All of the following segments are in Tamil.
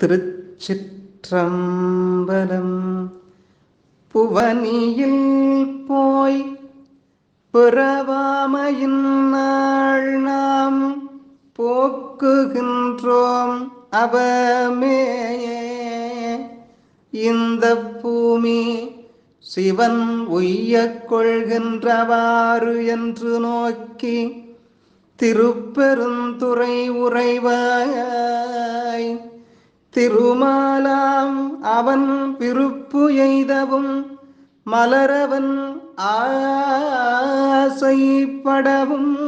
திருச்சிற்றம்பலம். புவனியில் போய் பிறவாமையின் நாள் நாம் போக்குகின்றோம் அவமேயே. இந்த பூமி சிவன் உய்யக் கொள்கின்றவாறு என்று நோக்கி திருப்பெருந்துறை உறைவாய் திருமாலாம் அவன் பிறப்பு எய்தவும் மலரவன் ஆசைப்படவும்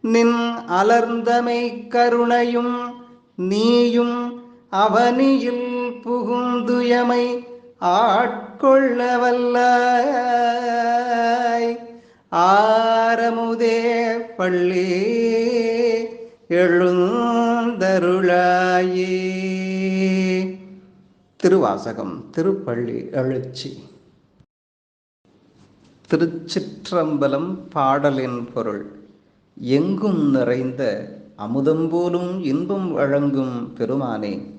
நின் அலர்ந்தமை கருணையும் நீயும் அவனியில் புகுந்துயமை ஆட்கொள்ள ஆட்கொள்ளவல்லாய். ஆரமுதே பள்ளி எழுந்தருளாயே. திருவாசகம் திருப்பள்ளி எழுச்சி. திருச்சிற்றம்பலம் பாடலின் பொருள். எங்கும் நிறைந்த அமுதம் போலும் இன்பம் வழங்கும் பெருமானே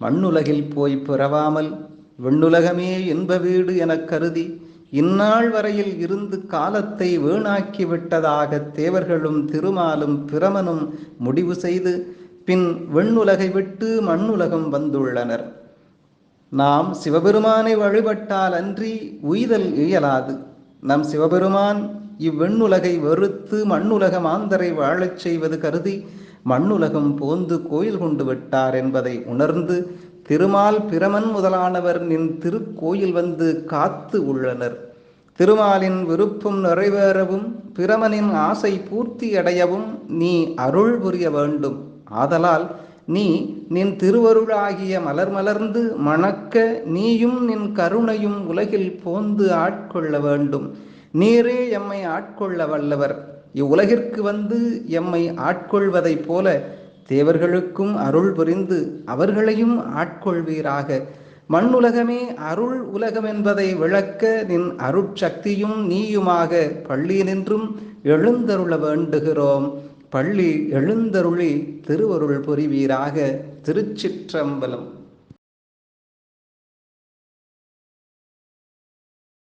மண்ணுலகில் போய் பிறவாமல் விண்ணுலகமே இன்ப வீடு எனக் கருதி இந்நாள் வரையில் இருந்து காலத்தை வீணாக்கி விட்டதாக தேவர்களும் திருமாலும் பிரமனும் முடிவு செய்து பின் வெண்ணுலகை விட்டு மண்ணுலகம் வந்துள்ளனர். நாம் சிவபெருமானை வழிபட்டால் அன்றி உய்தல் இயலாது. நம் சிவபெருமான் இவ்வெண்ணுலகை வெறுத்து மண்ணுலக மாந்தரை வாழச் செய்வது கருதி மண்ணுலகம் போந்து கோயில் கொண்டு விட்டார் என்பதை உணர்ந்து திருமால் பிரமன் முதலானவர் நின் திருக்கோயில் வந்து காத்து உள்ளனர். திருமாலின் விருப்பம் நிறைவேறவும் பிரமனின் ஆசை பூர்த்தி அடையவும் நீ அருள் புரிய வேண்டும். ஆதலால் நீ நின் திருவருளாகிய மலர் மலர்ந்து மணக்க நீயும் நின் கருணையும் உலகில் போந்து ஆட்கொள்ள வேண்டும். நீரே எம்மை ஆட்கொள்ள வல்லவர். இவ்வுலகிற்கு வந்து எம்மை ஆட்கொள்வதைப் போல தேவர்களுக்கும் அருள் புரிந்து அவர்களையும் ஆட்கொள்வீராக. மண்ணுலகமே அருள் உலகம் என்பதை விளக்க நின் அருட்சக்தியும் நீயுமாக பள்ளி நின்றும் எழுந்தருள வேண்டுகிறோம். பள்ளி எழுந்தருளி திருவருள் புரிவீராக. திருச்சிற்றம்பலம்.